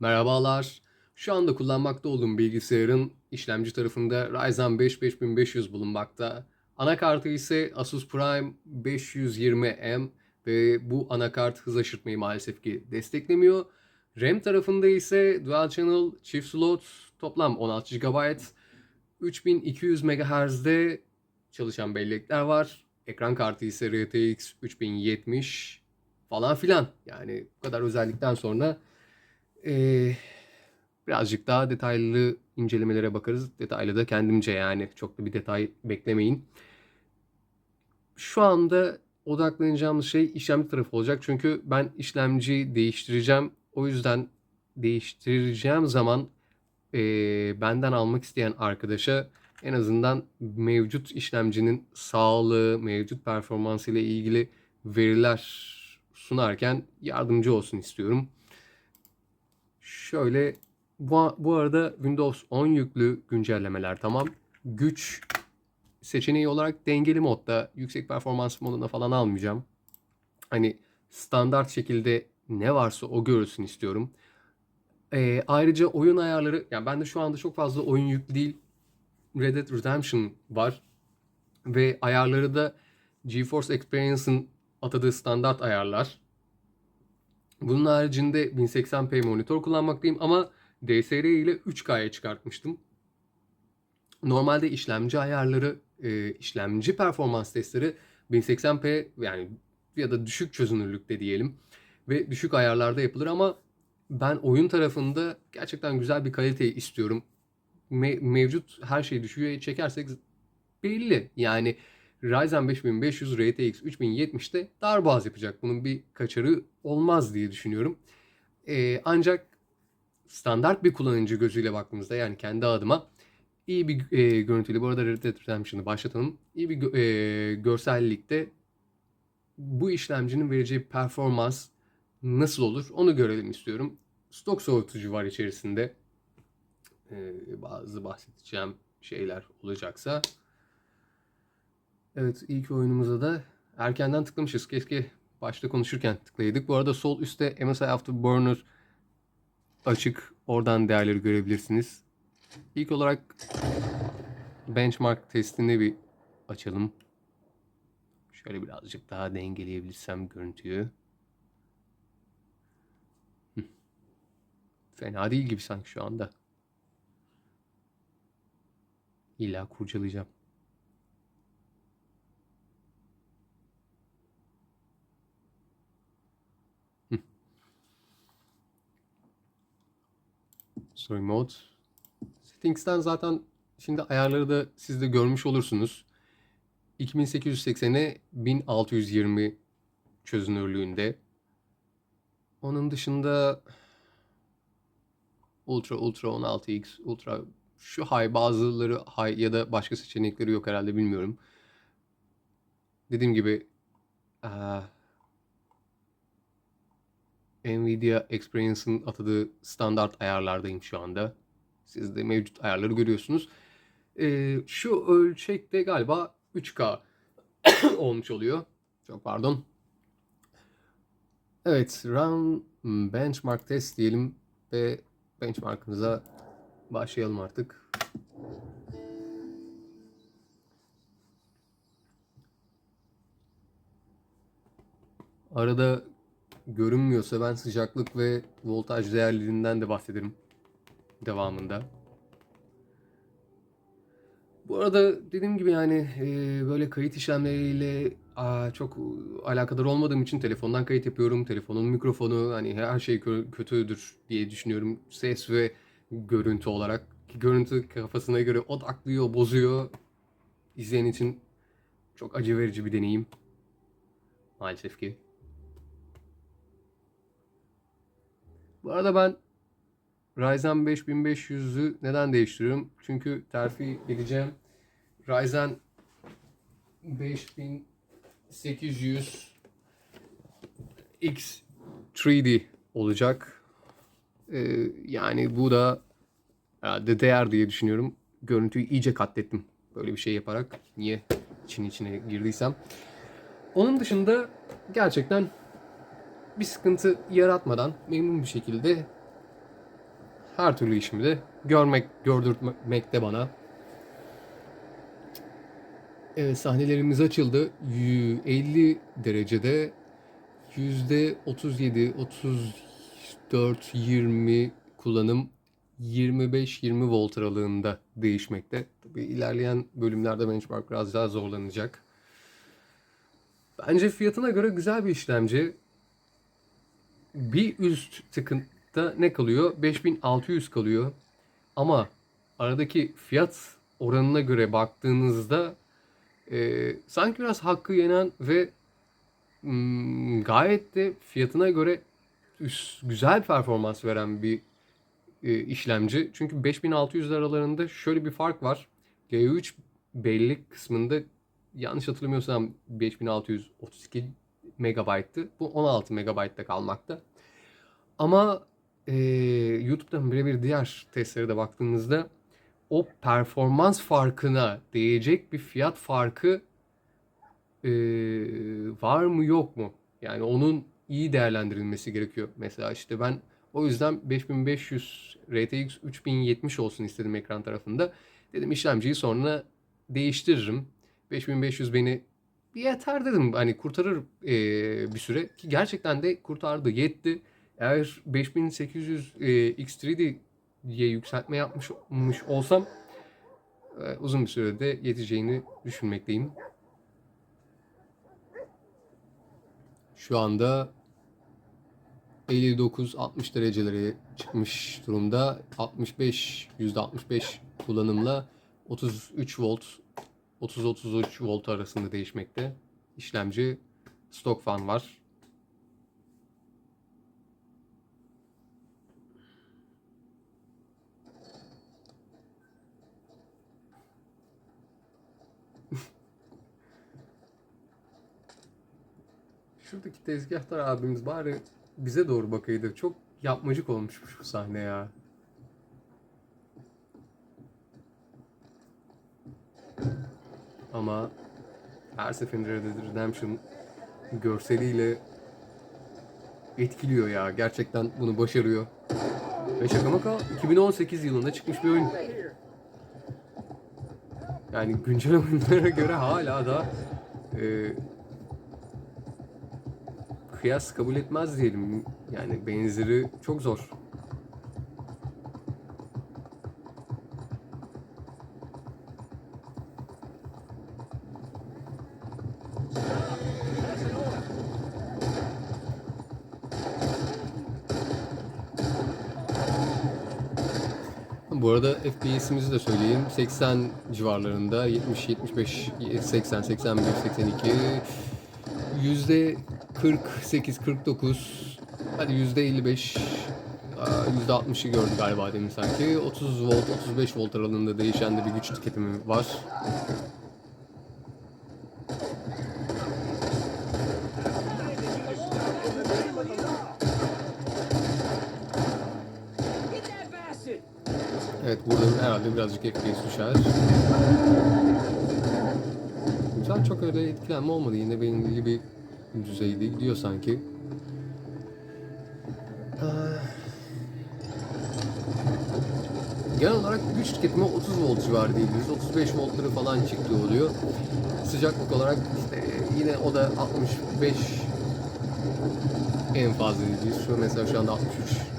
Merhabalar. Şu anda kullanmakta olduğum bilgisayarın işlemci tarafında Ryzen 5 5500 bulunmakta. Anakartı ise Asus Prime 520M ve bu anakart hız aşırtmayı maalesef ki desteklemiyor. RAM tarafında ise Dual Channel çift slot toplam 16 GB 3200 MHz'de çalışan bellekler var. Ekran kartı ise RTX 3070 falan filan. Yani bu kadar özellikten sonra ee, birazcık daha detaylı incelemelere bakarız. Detaylı da kendimce yani. Çok da bir detay beklemeyin. Şu anda odaklanacağımız şey işlemci tarafı olacak. Çünkü ben işlemci değiştireceğim. O yüzden değiştireceğim zaman ee, benden almak isteyen arkadaşa en azından mevcut işlemcinin sağlığı, mevcut performansı ile ilgili veriler sunarken yardımcı olsun istiyorum. Şöyle bu, bu arada Windows 10 yüklü güncellemeler tamam. Güç seçeneği olarak dengeli modda yüksek performans moduna falan almayacağım. Hani standart şekilde ne varsa o görülsün istiyorum. Ee, ayrıca oyun ayarları, yani bende şu anda çok fazla oyun yüklü değil. Red Dead Redemption var. Ve ayarları da GeForce Experience'ın atadığı standart ayarlar. Bunun haricinde 1080p monitör kullanmaktayım ama DSR ile 3K'ya çıkartmıştım. Normalde işlemci ayarları, e, işlemci performans testleri 1080p yani ya da düşük çözünürlükte diyelim ve düşük ayarlarda yapılır ama ben oyun tarafında gerçekten güzel bir kaliteyi istiyorum. Me- mevcut her şeyi düşüğe çekersek belli. Yani Ryzen 5500 RTX 3070'te darboğaz yapacak. Bunun bir kaçarı olmaz diye düşünüyorum. Ee, ancak standart bir kullanıcı gözüyle baktığımızda yani kendi adıma iyi bir e, görüntüyle bu arada Red Dead Redemption'ı başlatalım. İyi bir e, görsellikte bu işlemcinin vereceği performans nasıl olur onu görelim istiyorum. Stok soğutucu var içerisinde. Ee, bazı bahsedeceğim şeyler olacaksa. Evet ilk oyunumuza da erkenden tıklamışız. Keşke başta konuşurken tıklayaydık. Bu arada sol üstte MSI Afterburner açık. Oradan değerleri görebilirsiniz. İlk olarak benchmark testini bir açalım. Şöyle birazcık daha dengeleyebilirsem görüntüyü. Fena değil gibi sanki şu anda. İlla kurcalayacağım. Mode. Settings'ten zaten şimdi ayarları da siz de görmüş olursunuz. 2880'e 1620 çözünürlüğünde. Onun dışında Ultra Ultra 16x Ultra şu high bazıları high ya da başka seçenekleri yok herhalde bilmiyorum. Dediğim gibi Nvidia Experience'ın atadığı standart ayarlardayım şu anda. Siz de mevcut ayarları görüyorsunuz. Ee, şu ölçekte galiba 3K olmuş oluyor. Çok pardon. Evet, run benchmark test diyelim ve benchmarkımıza başlayalım artık. Arada görünmüyorsa ben sıcaklık ve voltaj değerlerinden de bahsederim devamında. Bu arada dediğim gibi yani e, böyle kayıt işlemleriyle aa, çok alakadar olmadığım için telefondan kayıt yapıyorum. Telefonun mikrofonu hani her şey kö- kötüdür diye düşünüyorum. Ses ve görüntü olarak. Ki Görüntü kafasına göre odaklıyor, bozuyor. İzleyen için çok acı verici bir deneyim. Maalesef ki. Bu arada ben Ryzen 5500'ü neden değiştiriyorum? Çünkü terfi edeceğim. Ryzen 5800 X 3D olacak. Ee, yani bu da herhalde değer diye düşünüyorum. Görüntüyü iyice katlettim. Böyle bir şey yaparak. Niye için içine girdiysem. Onun dışında gerçekten bir sıkıntı yaratmadan memnun bir şekilde her türlü işimi de görmek, gördürtmekte bana. Evet sahnelerimiz açıldı. Yü- 50 derecede yüzde 37, 34, 20 kullanım 25-20 volt aralığında değişmekte. Tabii ilerleyen bölümlerde benchmark biraz daha zorlanacak. Bence fiyatına göre güzel bir işlemci. Bir üst tıkıntıda ne kalıyor? 5600 kalıyor. Ama aradaki fiyat oranına göre baktığınızda e, sanki biraz hakkı yenen ve mm, gayet de fiyatına göre üst, güzel performans veren bir e, işlemci. Çünkü 5600 aralarında şöyle bir fark var. G3 bellek kısmında yanlış hatırlamıyorsam 5632 megabayttı. Bu 16 megabaytta kalmakta. Ama e, YouTube'dan birebir diğer testlere de baktığınızda o performans farkına değecek bir fiyat farkı e, var mı yok mu? Yani onun iyi değerlendirilmesi gerekiyor. Mesela işte ben o yüzden 5500 RTX 3070 olsun istedim ekran tarafında. Dedim işlemciyi sonra değiştiririm. 5500 beni yeter dedim. Hani kurtarır e, bir süre. Ki gerçekten de kurtardı. Yetti. Eğer 5800 e, X3D'ye yükseltme yapmış olsam e, uzun bir sürede yeteceğini düşünmekteyim. Şu anda 59-60 derecelere çıkmış durumda. 65 %65 kullanımla 33 volt 30-33 volt arasında değişmekte. İşlemci stok fan var. Şuradaki tezgahtar abimiz bari bize doğru bakaydı. Çok yapmacık olmuşmuş bu sahne ya. Ama her seferinde Red Dead Redemption görseliyle etkiliyor ya. Gerçekten bunu başarıyor. Ve şaka maka 2018 yılında çıkmış bir oyun. Yani güncel oyunlara göre hala da e, kıyas kabul etmez diyelim. Yani benzeri çok zor. Bu arada FPS'imizi de söyleyeyim. 80 civarlarında 70, 75, 80, 81, 82 yüzde 48, 49 hadi yüzde 55 yüzde 60'ı gördü galiba demin sanki. 30 volt, 35 volt aralığında değişen de bir güç tüketimi var. Evet burada herhalde birazcık FPS düşer. Güzel çok öyle etkilenme olmadı. Yine belirli bir düzeyde gidiyor sanki. Ah. Genel olarak güç tüketimi 30 volt civarı diyebiliriz. 35 voltları falan çıktığı oluyor. Sıcaklık olarak işte yine o da 65 en fazla diyebiliriz. Şu mesela şu anda 63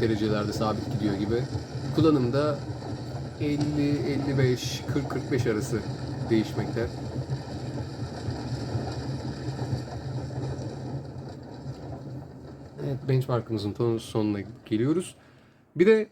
derecelerde sabit gidiyor gibi. Kullanımda 50, 55, 40, 45 arası değişmekte. Evet, benchmarkımızın sonuna geliyoruz. Bir de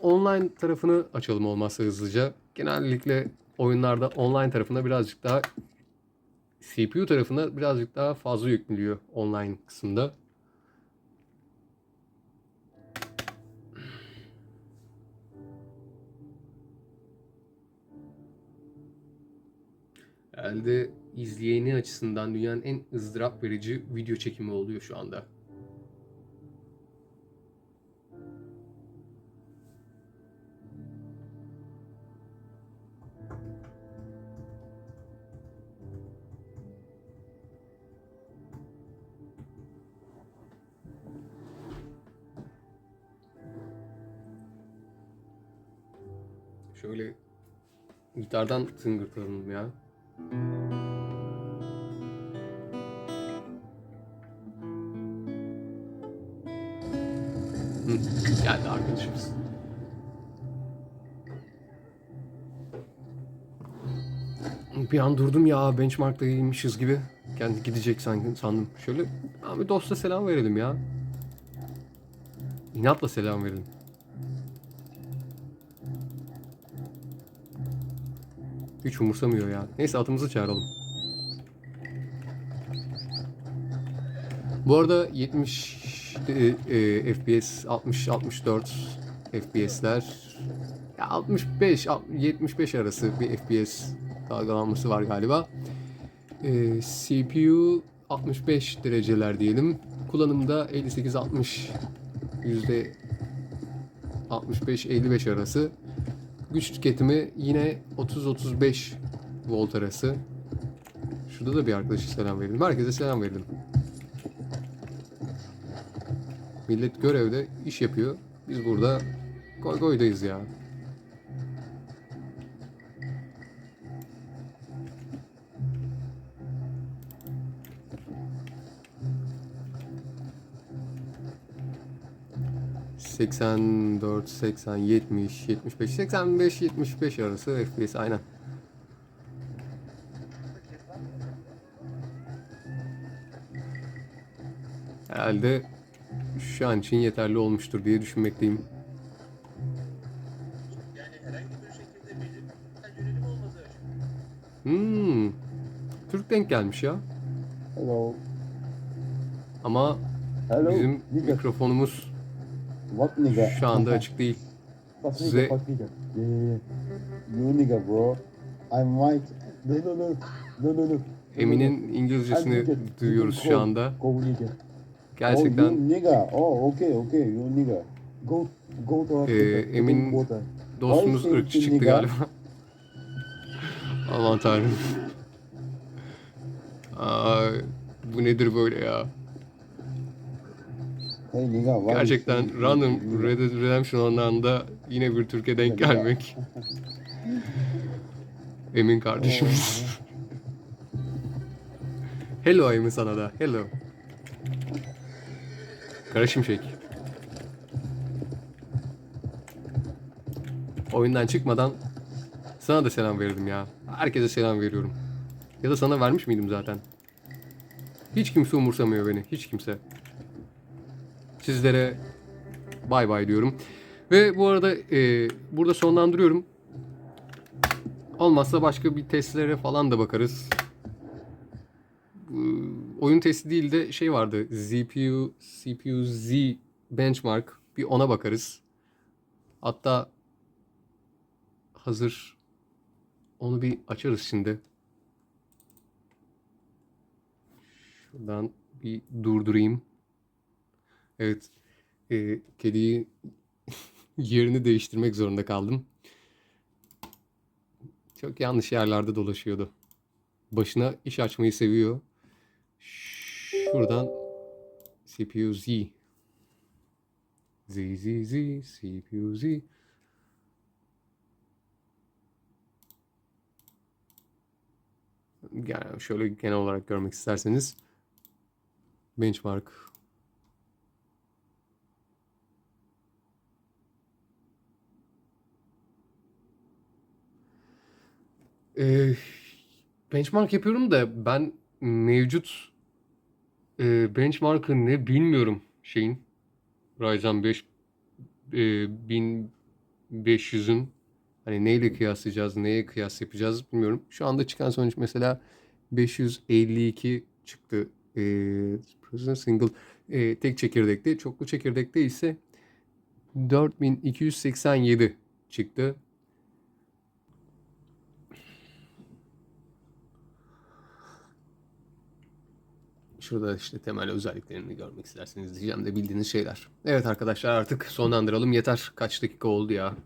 online tarafını açalım olmazsa hızlıca. Genellikle oyunlarda online tarafında birazcık daha CPU tarafında birazcık daha fazla yükleniyor online kısımda. Herhalde izleyeni açısından dünyanın en ızdırap verici video çekimi oluyor şu anda. Şöyle gitardan tıngırtalım ya. Geldi arkadaşımız. Bir an durdum ya benchmark'ta iyiymişiz gibi. Kendi gidecek sandım. Şöyle abi dosta selam verelim ya. İnatla selam verelim. Hiç umursamıyor ya. Neyse atımızı çağıralım. Bu arada 70 e, e, FPS, 60 64 FPS'ler ya 65 75 arası bir FPS dalgalanması var galiba. E, CPU 65 dereceler diyelim. Kullanımda 58 60 yüzde 65-55 arası. Güç tüketimi yine 30-35 volt arası. Şurada da bir arkadaşa selam verelim. Herkese selam verelim. Millet görevde iş yapıyor. Biz burada goy goydayız ya. ...84, 80, 70, 75, 85, 75 arası FPS aynen. Herhalde şu an için yeterli olmuştur diye düşünmekteyim. Hmm. Türk denk gelmiş ya. Hello. Ama Hello. bizim mikrofonumuz What nigga? şu anda açık değil. Nigga, Size- fuck nigga. Yeah, yeah, yeah. You nigga bro. I'm white. No no no. No no no. Emin'in İngilizcesini duyuyoruz şu anda. Go nigga. Oh, Gerçekten you nigga. Oh okay okay. You nigga. Go go to Ee. Emin- dostumuz ırkçı çıktı galiba. Aman tanrım. Aa, bu nedir böyle ya? Gerçekten random Red Dead Redemption da yine bir Türkiye denk gelmek. Emin kardeşimiz. Hello Emin sana da. Hello. Kara Şimşek. Oyundan çıkmadan sana da selam verirdim ya. Herkese selam veriyorum. Ya da sana vermiş miydim zaten? Hiç kimse umursamıyor beni. Hiç kimse. Sizlere bay bay diyorum. Ve bu arada e, burada sonlandırıyorum. Olmazsa başka bir testlere falan da bakarız. Bu, oyun testi değil de şey vardı. CPU, CPU Z benchmark. Bir ona bakarız. Hatta hazır onu bir açarız şimdi. Şuradan bir durdurayım. Evet. E, kediyi yerini değiştirmek zorunda kaldım. Çok yanlış yerlerde dolaşıyordu. Başına iş açmayı seviyor. Şuradan CPU Z. Z Z Z CPU Z. Yani şöyle genel olarak görmek isterseniz benchmark Ee, benchmark yapıyorum da ben mevcut e, benchmark'ı ne bilmiyorum şeyin Ryzen 5 e, 1500'ün hani neyle kıyaslayacağız, neye kıyas yapacağız bilmiyorum. Şu anda çıkan sonuç mesela 552 çıktı. E, single e, tek çekirdekte, çoklu çekirdekte ise 4287 çıktı. Şurada işte temel özelliklerini görmek isterseniz diyeceğim de bildiğiniz şeyler. Evet arkadaşlar artık sonlandıralım. Yeter. Kaç dakika oldu ya.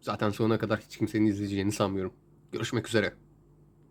Zaten sonuna kadar hiç kimsenin izleyeceğini sanmıyorum. Görüşmek üzere.